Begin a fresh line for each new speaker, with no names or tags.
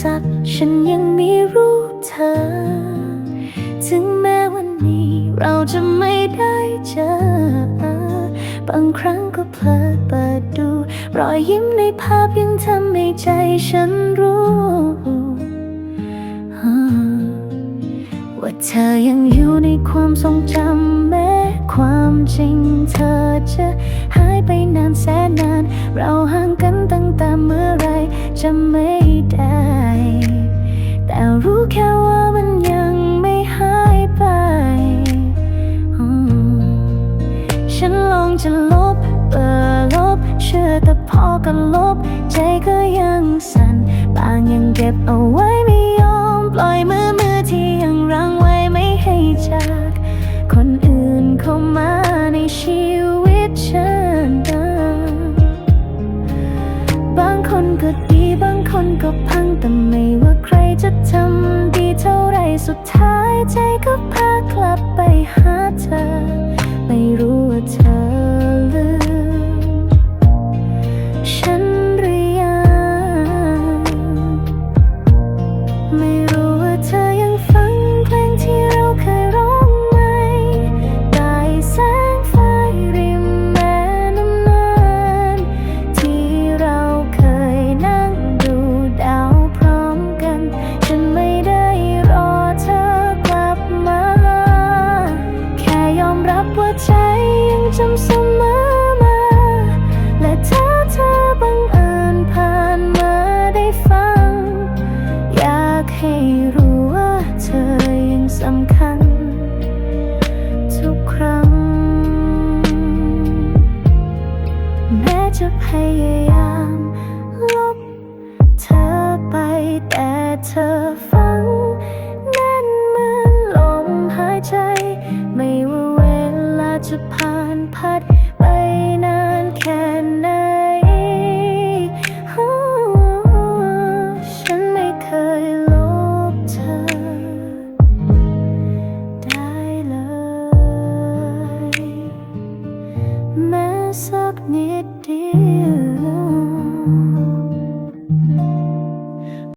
ศัพท์ ฉันยังไม่รู้เธอ ถึงแม้วันนี้เราจะไม่ได้เจอ บางครั้งก็เพลิดเปิดดู รอยยิ้มในภาพยังทำให้ใจฉันรู้ว่าเธอยังอยู่ในความทรงจำแม้ ความจริงเธอจะหายไปนานแสนนาน เราห่างกันตั้งแต่เมื่อไรจะไม่ อก็ลบ ใจก็ยังสั่นบางยังเก็บเอาไว้ไม่ยอม ปล่อยมือมือที่ยังรั้งไว้ไม่ให้จาก คนอื่นเข้ามาในชีวิตฉันบางคนก็ดีบางคนก็พังแต่ไม่ว่าใครจะทำดีเท่าไรสุดท้ายใจก็พากลับไปำเสมอมา และถ้าเธอบังเอิญผ่านมาได้ฟัง อยากให้รู้ว่าเธอยังสำคัญ ทุกครั้ง แม้จะพยายามลบเธอไปแต่เธอฟังแน่นเหมือนลมหายใจไม่ว่า จะผ่านพัดไปนานแค่ไหน ฉันไม่เคยลบเธอ ได้เลย แม้สักนิดเดียว